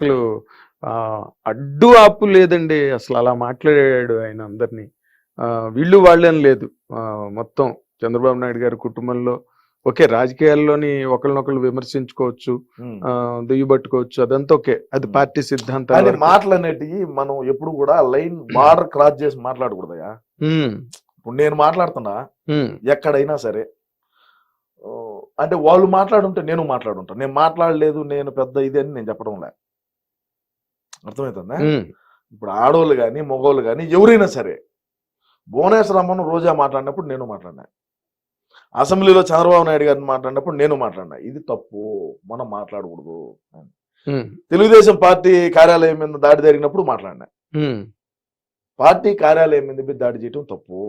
అసలు ఆ, అడ్డు ఆపు లేదండి. అసలు అలా మాట్లాడాడు ఆయన అందరినీ. వీళ్ళు వాళ్ళని లేదు. మొత్తం చంద్రబాబు నాయుడు గారి కుటుంబంలో. ఓకే రాజకీయాల్లోని ఒకరినొకరు విమర్శించుకోవచ్చు దుయ్యబట్టుకోవచ్చు అదంతా ఓకే. అది పార్టీ కానీ సిద్ధాంతాలు మాటలు అనేటివి మనం ఎప్పుడు కూడా లైన్ బార్డర్ క్రాస్ చేసి మాట్లాడకూడదయా ఇప్పుడు నేను మాట్లాడుతున్నా ఎక్కడైనా సరే అంటే వాళ్ళు మాట్లాడుంటే నేను మాట్లాడుంటా. నేను మాట్లాడలేదు నేను పెద్ద ఇది అని నేను చెప్పడం లే అర్థమవుతుందా ఇప్పుడు ఆడవాళ్ళు కానీ మగవాళ్ళు కానీ ఎవరైనా సరే భువనేశ్వరమ్మను రోజా మాట్లాడినప్పుడు నేను మాట్లాడినా. అసెంబ్లీలో చంద్రబాబు నాయుడు గారిని మాట్లాడినప్పుడు నేను మాట్లాడినా. ఇది తప్పు మనం మాట్లాడకూడదు తెలుగుదేశం పార్టీ కార్యాలయం మీద దాడి జరిగినప్పుడు మాట్లాడినా. పార్టీ కార్యాలయం మీద దాడి చేయటం తప్పు.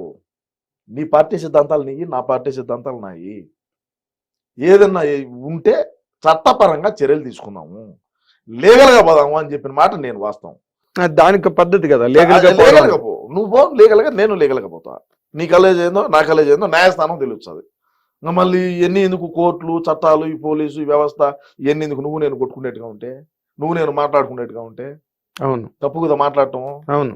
నీ పార్టీ సిద్ధాంతాలు నీయి నా పార్టీ సిద్ధాంతాలు నాయి. ఏదన్నా ఉంటే చట్టపరంగా చర్యలు తీసుకుందాము. లీగల్గా పోదాము అని చెప్పిన మాట నేను వాస్తవం. దానికి పద్ధతి కదా లీగల్గా అదే లీగల్గా పో నువ్వు పో లీగల్గా నేను లీగల్గా పోతా. నీ కాలేజ్ ఏందో నా కాలేజ్ ఏందో న్యాయస్థానం తెలుస్తుంది. ఇంకా మళ్ళీ ఎన్ని ఎందుకు కోర్టులు చట్టాలు ఈ పోలీసు ఈ వ్యవస్థ ఇవన్నీ ఎందుకు నువ్వు నేను కొట్టుకునేట్టుగా ఉంటే నువ్వు నేను మాట్లాడుకునేట్టుగా ఉంటే? అవును. తప్పు కదా మాట్లాడటం? అవును.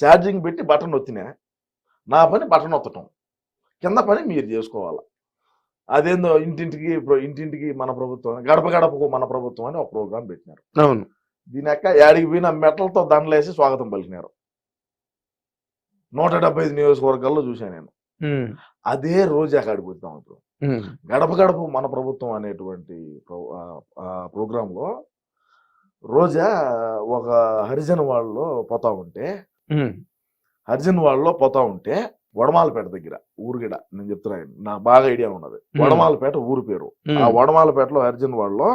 ఛార్జింగ్ పెట్టి బటన్ ఒత్తినా నా పని బటన్ ఒత్తటం కింద పని మీరు చేసుకోవాలి. అదేందో ఇంటింటికి ఇంటింటికి మన ప్రభుత్వం గడప గడపకు మన ప్రభుత్వం అని ఒక ప్రోగ్రాం పెట్టినారు. అవును. దీని యొక్క యాడికి పోయిన మెటలతో దండలేసి స్వాగతం పలికినారు. నూట డెబ్బై ఐదు నియోజకవర్గాల్లో చూశాను నేను. అదే రోజు అక్కడికి పోతాం ఇప్పుడు. గడప గడప మన ప్రభుత్వం అనేటువంటి ప్రోగ్రాంలో రోజా ఒక హరిజన వాళ్ళు పోతా ఉంటే అర్జున్ వాళ్ళలో పోతా ఉంటే వడమాలపేట దగ్గర ఊరుగిడ నేను చెప్తున్నాను నాకు బాగా ఐడియా ఉన్నది. వడమాలపేట ఊరు పేరు. ఆ వడమాలపేటలో అర్జున్ వాళ్ళలో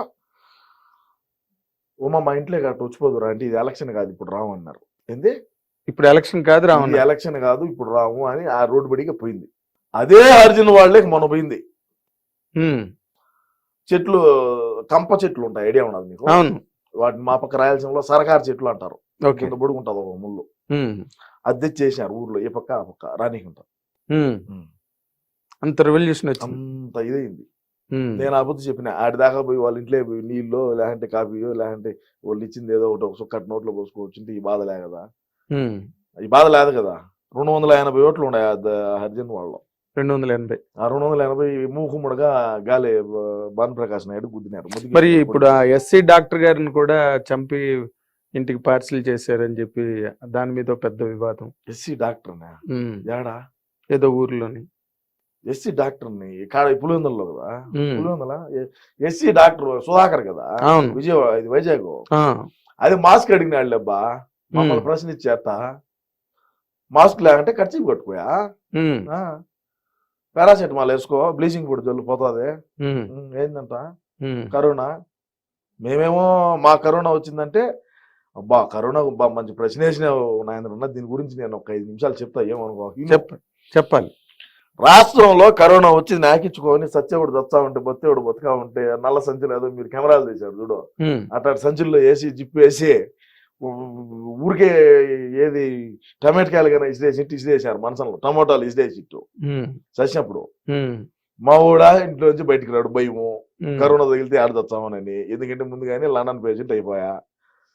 ఉమా మా ఇంట్లో గట్ట వచ్చిపోదురా అంటే ఇది ఎలక్షన్ కాదు ఇప్పుడు రాము అన్నారు. ఏంది? ఇప్పుడు ఎలక్షన్ కాదు రావణ ఎలక్షన్ కాదు ఇప్పుడు రాము అని ఆ రోడ్డు బడిగా పోయింది. అదే అర్జున్ వాళ్ళకి మొన్న పోయింది. చెట్లు కంప చెట్లు ఉంటాయి ఐడియా ఉన్నది మీకు అవును. వాటిని మా పక్క రాయలసీమలో సరకారు చెట్లు అంటారు. ఓకే. కింద ఒక ముళ్ళు. ఉమ్, అది తెచ్చేసారు ఊర్లో ఈ పక్క ఆ పక్క రానీకుంటా. అంత రెవల్యూషన్ అంత ఇదైంది నేను అబద్ధం చెప్పిన ఆడి దాకా పోయి వాళ్ళ ఇంట్లో పోయి నీళ్ళు లేదంటే కాఫీయో లేదంటే వాళ్ళు ఇచ్చింది ఏదో ఒకటి ఒక సుక్కటి నోట్లో పోసుకోవచ్చు ఈ బాధ లే కదా. ఈ బాధ లేదు కదా? రెండు వందల ఎనభై ఓట్లు ఉన్నాయి హరిజన్ వాళ్ళు రెండు వందల ఎనభై. ఆ రెండు వందల ఎనభై మూకుముడుగా గాలి బ- భాను ప్రకాష్ నాయుడు గుద్దినారు. మరి ఇప్పుడు ఎస్సీ డాక్టర్ గారిని కూడా చంపి ఇంటికి పార్సిల్ చేశారని చెప్పి దాని మీద పెద్ద వివాదం. ఎస్సీ డాక్టర్ ఏడా ఏదో ఊర్లోని. ఎస్సీ డాక్టర్ని కాడ పులివెందుల్లో కదా? పులివెందుల? ఎస్సీ డాక్టర్ సుధాకర్ కదా? విజయవాడ ఇది వైజాగ్. అది మాస్క్ అడిగినాడు అబ్బా మమ్మల్ని ప్రశ్నించేత మాస్క్ లేకంటే ఖర్చు కొట్టుకోయా? పారాసెటమాల్ వేసుకో బ్లీచింగ్ పొడి జల్లు పోతుంది. ఉమ్, కరోనా? మేమేమో మా కరోనా వచ్చిందంటే అబ్బా కరోనా అబ్బా మంచి ప్రశ్న వేసినావు నాయన దీని గురించి నేను ఒక ఐదు నిమిషాలు చెప్తా ఏమనుకో చెప్ప చెప్పాలి. రాష్ట్రంలో కరోనా వచ్చి నాకిచ్చుకొని సత్యవుడు దత్తా ఉంటే బత్తేవుడు బతుకా ఉంటే నల్ల సంచులు ఏదో మీరు కెమెరాలు తీశారు చూడు. అట్లాంటి సంచుల్లో వేసి జిప్పు వేసి ఊరికే ఏది టమాటకాయలు కానీ ఇసిరేసి ఇట్టు ఇసిరేసారు మనసంలో. టమోటాలు ఇసిరేసి ఇట్టు ఉమ్, చచ్చినప్పుడు మా ఊడా ఇంట్లో నుంచి బయటికి రాడు భయము. కరోనా తగిలితే ఆడదొచ్చామనని ఎందుకంటే ముందుగానే లండన్ పేషెంట్ అయిపోయా.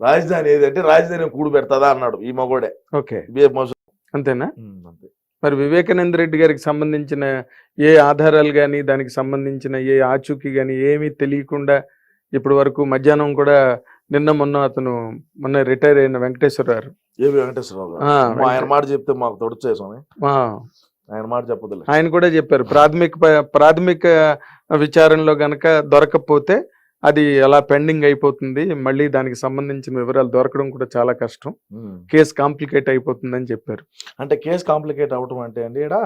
రాజధాని ఏదంటే రాజధాని కూడు పెడతాదా అన్నాడు ఈ మగోడే. ఓకే. బి మసూద్. అంతేనా? అంతే. మరి వివేకానంద రెడ్డి గారికి సంబంధించిన ఏ ఆధారాలు కానీ దానికి సంబంధించిన ఏ ఆచూకీ కానీ ఏమీ తెలియకుండా ఇప్పటి వరకు మధ్యాహ్నం కూడా నిన్న మొన్న అతను మొన్న రిటైర్ అయిన వెంకటేశ్వరరావు ఏవి వెంకటేశ్వరరావు గారు. ఆయన మాట చెప్తే మాకు తొడుచే స్వామి. ఆ, ఆయన మాట చెప్పదులే ఆయన కూడా చెప్పారు ప్రాథమిక ప- ప్రాథమిక విచారణలో గనక దొరకకపోతే అది అలా పెండింగ్ అయిపోతుంది. మళ్ళీ దానికి సంబంధించిన వివరాలు దొరకడం కూడా చాలా కష్టం. కేసు కాంప్లికేట్ అయిపోతుందని చెప్పారు. అంటే కేసు కాంప్లికేట్ అవటం అంటే అండి ఈడ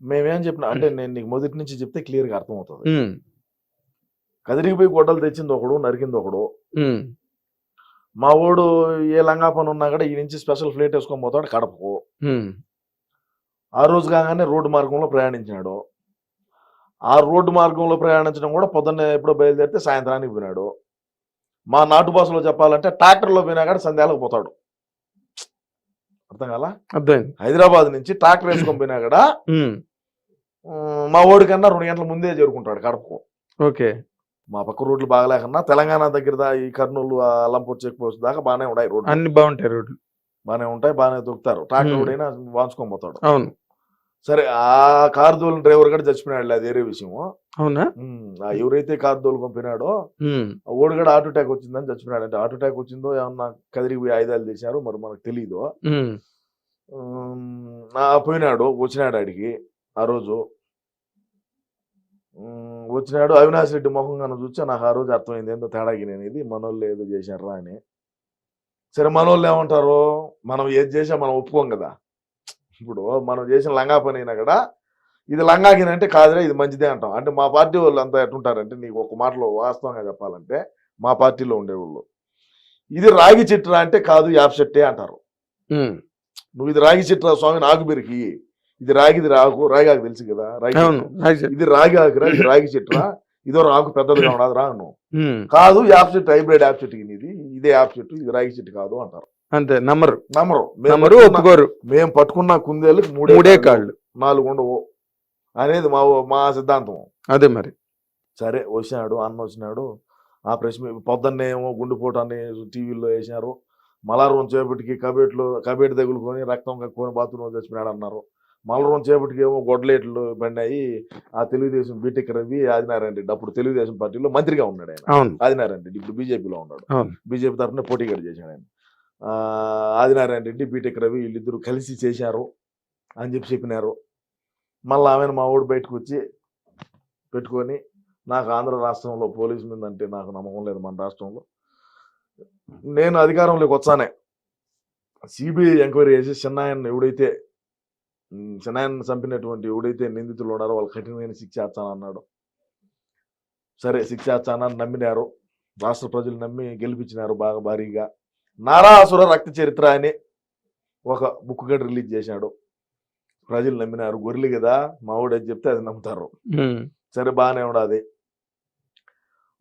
మేమేం చెప్పిన అంటే నేను నీకు మొదటి నుంచి చెప్తే క్లియర్గా అర్థమవుతుంది. కదిరిగిపోయి గొడ్డలు తెచ్చింది ఒకడు నరికింది ఒకడు. మా ఓడు ఏ లంగా పని ఉన్నా కూడా ఈ నుంచి స్పెషల్ ఫ్లైట్ వేసుకొని పోతాడు కడపకు. ఆ రోజు కాగానే రోడ్డు మార్గంలో ప్రయాణించినాడు. ఆ రోడ్డు మార్గంలో ప్రయాణించడం కూడా పొద్దున్నే ఎప్పుడో బయలుదేరితే సాయంత్రానికి పోయినాడు. మా నాటు భాషలో చెప్పాలంటే ట్రాక్టర్లో పోయినా కూడా సంధ్యాలకు పోతాడు. అర్థం కాలా? అర్థమైంది. హైదరాబాద్ నుంచి ట్రాక్టర్ వేసుకొని పోయినా కూడా మా ఓడి కన్నా రెండు గంటల ముందే చేరుకుంటాడు కడపకు ఓకే. మా పక్క రోడ్లు బాగలేకన్నా తెలంగాణ దగ్గర ఈ కర్నూలు ఆ అల్లంపూర్ చెక్ పోస్ట్ దాకా బాగానే ఉన్నాయి రోడ్లు. అన్ని బాగుంటాయి రోడ్లు. బాగానే ఉంటాయి బాగానే దొరుకుతారు. ట్రాక్టర్. ఓడైనా వాంచుకొని పోతాడు. అవును. సరే ఆ కార్ దోలిన డ్రైవర్ కూడా చచ్చిపోయినాడు అది వేరే విషయము. అవునా? ఎవరైతే కార్ ఉమ్, ఆ ఓడి కూడా హార్ట్ అటాక్ వచ్చిందని చచ్చిపోయినాడు అంటే హార్ట్ అటాక్ వచ్చిందో ఏమన్నా కదిరిపోయి ఆయుధాలు తీశారు మరి మనకు తెలియదు ఆ పోయినాడు వచ్చినాడు ఆడికి ఆ రోజు. వచ్చినాడు అవినాష్ రెడ్డి మొహం కన్నా చూస్తే నాకు ఆ రోజు అర్థమైంది ఏందో తేడాకి నేను ఇది మనోళ్ళు ఏదో చేశారా అని. సరే మనోళ్ళు ఏమంటారు? మనం ఏది చేసా మనం ఒప్పుకోం కదా. ఇప్పుడు మనం చేసిన లంగా పని అయినా కూడా ఇది లంగాకిన అంటే కాదురా ఇది మంచిదే అంటాం. అంటే మా పార్టీ వాళ్ళు అంతా ఎట్టుంటారంటే నీకు ఒక మాటలో వాస్తవంగా చెప్పాలంటే మా పార్టీలో ఉండేవాళ్ళు. ఇది రాగి చెట్టురా అంటే కాదు యాప్ చెట్టే అంటారు. నువ్వు ఇది రాగి చెట్టు స్వామి నాకు బెరికి ఇది రాగిది రాకు రాగి ఆకు తెలుసు కదా రాగి. ఇది రాగి ఆకురా ఇది రాగి చెట్టురా ఇదో రాకు పెద్దదిగా ఉండదు రాను కాదు యాప్ చెట్టు హైబ్రిడ్ యాప్ చెట్టు ఇది ఇదే యాప్ చెట్టు ఇది రాగి చెట్టు కాదు అంటారు. అంతే నమ్మరు. నమ్మరు. మేము నమ్మరు పట్టుకున్న- ఒప్పుకోరు. మేము పట్టుకున్న కుందేళ్ళకి మూడే మూడే కాళ్ళు, నాలుగు ఉండవు. అనేది మా మా సిద్ధాంతం. అదే మరి. సరే వచ్చినాడు అన్న వచ్చినాడు. ఆ ప్రెస్ మీ- పొద్దున్నే ఏమో గుండెపోటు అని టీవీలో వేసినారు. మలారం చేపటికి కబేట్లో కబేట్ తగులుకొని రక్తం కక్కుని బాత్రూంలో చచ్చిపోయాడు అన్నారు. మలరం చేపటికి ఏమో గొడ్డలేట్లు బండాయి. ఆ తెలుగుదేశం బీటెక్ రవి ఆదినారాయణ రెడ్డి. అప్పుడు తెలుగుదేశం పార్టీలో మంత్రిగా ఉన్నాడు ఆయన. ఆదినారాయణ రెడ్డి. ఇప్పుడు బీజేపీలో ఉన్నాడు. బీజేపీ తరఫున పోటీగా చేశాడు ఆయన. ఆదినారాయణ రెడ్డి బీటెక్ రవి వీళ్ళిద్దరు కలిసి చేశారు అని చెప్పి చెప్పినారు. మళ్ళీ ఆమెను మా ఊడు బయటకు వచ్చి పెట్టుకొని నాకు ఆంధ్ర రాష్ట్రంలో పోలీసు మీద అంటే నాకు నమ్మకం లేదు మన రాష్ట్రంలో. నేను అధికారంలోకి వచ్చానే. సిబిఐ ఎంక్వైరీ చేసి చిన్నాయన్ ఎవడైతే ఉమ్, చిన్నాయన్ని చంపినటువంటి ఎవడైతే నిందితులు ఉన్నారో వాళ్ళు కఠినమైన శిక్ష అన్నాడు. సరే శిక్ష వేస్తానని నమ్మినారు. రాష్ట్ర ప్రజలు నమ్మి గెలిపించినారు బాగా భారీగా. నారాసుర రక్త చరిత్ర అని ఒక బుక్ గడ్ రిలీజ్ చేశాడు. ప్రజలు నమ్మినారు. గొర్రెలు కదా మా వాడు చెప్తే అది నమ్ముతారు. సరే బాగానే ఉండదు.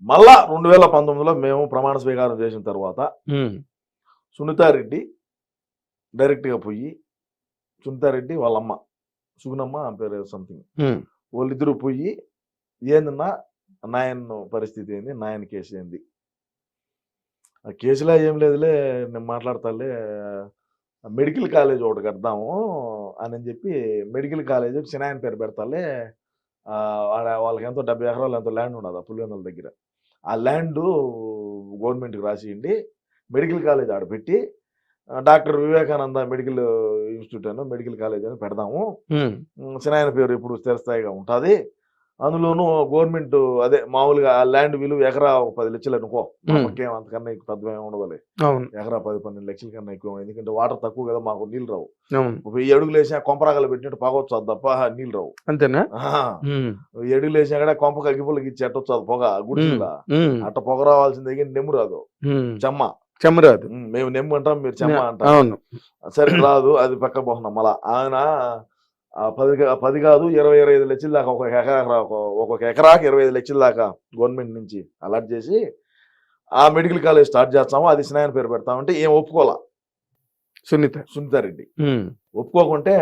మళ్ళా రెండు వేల పంతొమ్మిదిలో మేము ప్రమాణ స్వీకారం చేసిన తర్వాత సునీతారెడ్డి డైరెక్ట్గా పోయి సునీతారెడ్డి వాళ్ళ అమ్మ సుగునమ్మ ఆమె పేరు సంథింగ్ వాళ్ళిద్దరూ పోయి ఏందన్నా నాయన్ పరిస్థితి ఏంది? నాయన కేసు ఏంది? కేసులో ఏం లేదులే నేను మాట్లాడతాలే మెడికల్ కాలేజ్ ఒకటి కడదాము అని చెప్పి మెడికల్ కాలేజ్ చిన్నాయన పేరు పెడతాలే వాళ్ళకి ఎంతో డెబ్బై ఎకరాలు ఎంతో ల్యాండ్ ఉన్నది ఆ పులివెందుల దగ్గర. ఆ ల్యాండ్ గవర్నమెంట్కి రాసియండి మెడికల్ కాలేజ్ ఆడ పెట్టి ఆ, డాక్టర్ వివేకానంద మెడికల్ ఇన్స్టిట్యూట్ అని మెడికల్ కాలేజ్ అని పెడదాము. సినాయన పేరు ఎప్పుడు స్థిరస్థాయిగా ఉంటుంది. అందులోనూ గవర్నమెంట్ అదే మామూలుగా ఆ ల్యాండ్ విలువ ఎకరా ఒక పది లక్షలు అనుకో. మనకేం అంతకన్నా ఎక్కువ పెద్దగా ఉండదులే అవును. ఎకరా పది పన్నెండు లక్షల కన్నా ఎక్కువ. ఎందుకంటే వాటర్ తక్కువ కదా మాకు నీళ్ళు రావు. వెయ్యి అడుగులు వేసినా కొంపరాగలు పెట్టినట్టు పాగొచ్చు అది తప్ప నీళ్ళు రావు. అంతేనా? వెయ్యి అడుగులు వేసినా కూడా కొంపకి అగ్గిపుల్లకి ఇచ్చి ఎట్టొచ్చు అది పొగ గుడిసిలా. ఉమ్, అట్ట పొగ రావాల్సిందే కానీ నెమ్ము రాదు. చెమ్మ. చెమరాదు ఉమ్, మేము. నెమ్ము అంటాం మీరు చెమ్మ అంటాం. సరే రాదు. అది పక్క పోతున్నాం మళ్ళా ఆయన పది పది కాదు ఇరవై ఇరవై ఐదు లక్షల దాకా ఒక ఎకరా ఒక్కొక్క ఎకరాకి ఇరవై ఐదు లక్షల దాకా గవర్నమెంట్ నుంచి అలాట్ చేసి ఆ మెడికల్ కాలేజ్ స్టార్ట్ చేస్తాము. అది స్నాయన పేరు పెడతామంటే ఏం ఒప్పుకోవాలా సునీత సునీతారెడ్డి ఒప్పుకోకుంటే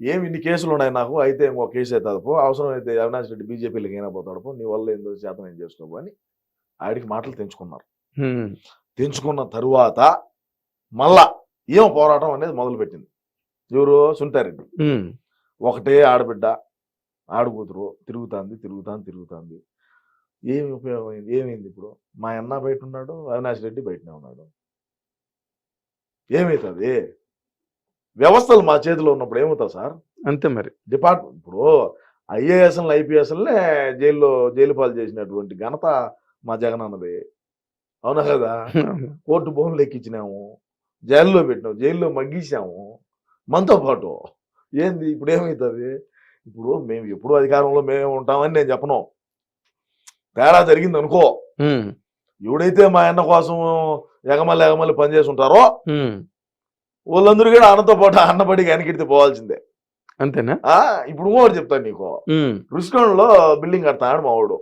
ఏమి ఇన్ని కేసులు ఉన్నాయి నాకు? అయితే ఇంకో కేసు అవుతుంది పో. అవసరం అయితే అవినాష్ రెడ్డి బీజేపీలోకి అయినా పోతాడు పో. నీ వల్ల ఏందో శాతం ఏం చేసుకోబో అని ఆడికి మాటలు తెంచుకున్నారు. తెంచుకున్న తరువాత మళ్ళా ఏం పోరాటం అనేది మొదలుపెట్టింది. ఎవరు? సునీతారెడ్డి ఒకటే ఆడబిడ్డ ఆడకూతురు తిరుగుతాంది తిరుగుతాంది తిరుగుతాంది. ఏమి ఉపయోగమైంది? ఏమైంది ఇప్పుడు? మా అన్న బయట ఉన్నాడు అవినాష్ రెడ్డి బయటనే ఉన్నాడు. ఏమవుతుంది వ్యవస్థలు మా చేతిలో ఉన్నప్పుడు ఏమవుతుంది సార్? అంతే మరి. డిపార్ట్మెంట్ ఇప్పుడు ఐఏఎస్ఎల్ ఐపీఎస్ఎల్నే జైల్లో జైలు పాలు చేసినటువంటి ఘనత మా జగన్ అన్నది. అవునా కదా. కోర్టు భూములు ఎక్కించినాము జైల్లో పెట్టినాము జైల్లో మగ్గించాము మనతో పాటు ఏంది ఇప్పుడు ఏమవుతుంది ఇప్పుడు మేము ఎప్పుడు అధికారంలో మేమే ఉంటామని నేను చెప్పను. తేడా జరిగింది అనుకో ఎవడైతే మా అన్న కోసం ఎగమల్లి ఎగమల్లి పనిచేసి ఉంటారో వాళ్ళందరూ కూడా అన్నతో పాటు అన్నబడికి వెనకెడితే పోవాల్సిందే. అంతేనా? ఆ ఇప్పుడు ఇంకోటి చెప్తాను నీకు. ఉమ్, రుషికొండలో బిల్డింగ్ కడతాడు మా వాడు.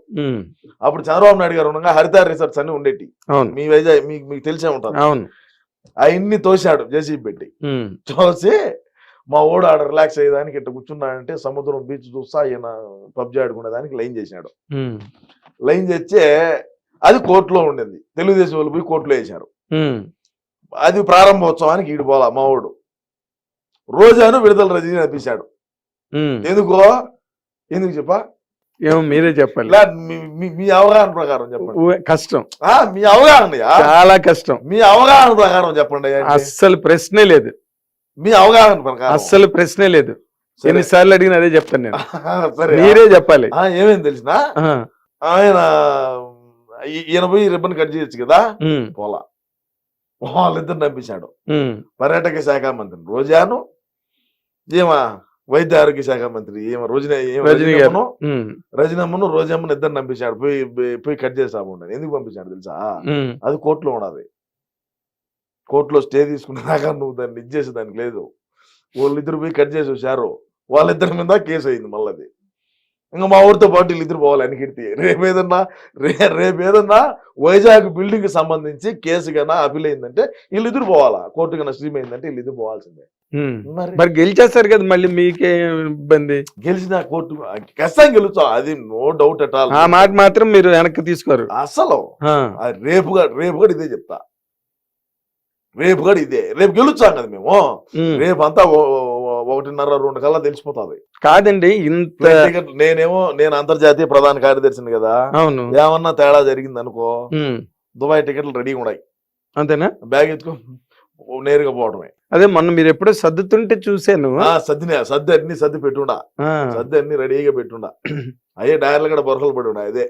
అప్పుడు చంద్రబాబు నాయుడు గారు ఉండగా హరిత రిసార్ట్స్ అన్ని ఉండేటి. అవును. మీ వైజాగ్ మీకు మీకు తెలిసే అవును. అవన్నీ తోశాడు జేసీబీ పెట్టి. చూసి మా ఓడు ఆడ రిలాక్స్ అయ్యేదానికి ఇట్లా కూర్చున్నాడంటే సముద్రం బీచ్ చూస్తా ఈయన పబ్జి ఆడుకునేదానికి లైన్ చేసినాడు. లైన్ చేస్తే అది కోర్టులో ఉండింది. తెలుగుదేశం వాళ్ళు పోయి కోర్టులో వేశారు. ఉమ్, అది ప్రారంభోత్సవానికి ఈడు పోలా మా ఓడు. రోజాను విడుదల రజనీ అనిపించాడు. ఎందుకో? ఎందుకు చెప్పా? ఏమో మీరే చెప్పాలి ఇలా మీ- అవగాహన ప్రకారం చెప్పండి. కష్టం. ఆ, మీ అవగాహనయా చాలా కష్టం. మీ అవగాహన ప్రకారం చెప్పండి అంటే. అస్సలు ప్రశ్నే లేదు. మీ అవగాహన ప్రకారం. అస్సలు ప్రశ్నే లేదు. సరే. ఎన్నిసార్లు అడిగినా అదే చెప్తాను నేను. మీరే చెప్పాలి. ఆ, ఏమేం తెలిసిన? ఆయన ఈయన పోయి రిబ్బన్ కట్ చేయొచ్చు కదా? పోలా. వాళ్ళిద్దరు నంపించాడు ఉమ్, పర్యాటక శాఖ మంత్రి రోజాను ఏమా వైద్య ఆరోగ్య శాఖ మంత్రి ఏమ రోజున ఏమ రజనీ గారు. రజనమ్మను రోజమ్మను ఇద్దరు నంపించాడు పోయి పోయి- కట్ చేసి ఉండదు ఎందుకు పంపించాడు తెలుసా? అది కోర్టులో ఉన్నది కోర్టులో స్టే తీసుకునేదాకా నువ్వు దాన్ని ఇచ్చేసి దానికి లేదు. వాళ్ళిద్దరు పోయి కట్ చేసి వచ్చారు. వాళ్ళిద్దరి మీద కేసు అయింది మళ్ళీ ఇంకా మా ఊరితో పాటు వీళ్ళిద్దరు పోవాలి అనికిడితే. రేపు ఏదన్నా రే రేపు ఏదన్నా వైజాగ్ బిల్డింగ్కి సంబంధించి కేసు కన్నా అయిందంటే వీళ్ళిద్దరు పోవాలా? కోర్టు కన్నా స్ట్రీమ్ అయిందంటే వీళ్ళిద్దరు పోవాల్సిందే. మరి మరి గెలిచేస్తారు కదా మళ్ళీ మీకే ఇబ్బంది. గెలిచిన కోర్టు ఖచ్చితంగా గెలుచాం అది నో డౌట్ అట్ ఆల్ ఆ మాట మాత్రం మీరు వెనక్కి తీసుకోరు. అసలు ఆ, అది రేపు కూడా రేపు కూడా ఇదే చెప్తా. రేపు కూడా ఇదే. రేపు గెలుచాం కదా మేము. రేపు అంతా ఒకటిన్నర రెండు కల్లా తెలిసిపోతుంది. కాదండి ఇంత నేనేమో నేను అంతర్జాతీయ ప్రధాన కార్యదర్శిని కదా. అవును. ఏమన్నా తేడా జరిగింది అనుకో. దుబాయ్ టికెట్లు రెడీగా ఉన్నాయి. అంతేనా? బ్యాగ్ ఎత్తుకో నేరుగా పోవడమే. అదే మొన్న మీరు ఎప్పుడో సర్దుతుంటే చూసాను ఆ సర్దినే సర్ది అన్ని సర్ది పెట్టుండా. సర్ది అన్ని రెడీగా పెట్టుండా. అయ్యే డైర్లు కూడా బొరకలు పడి ఉన్నాయి అదే.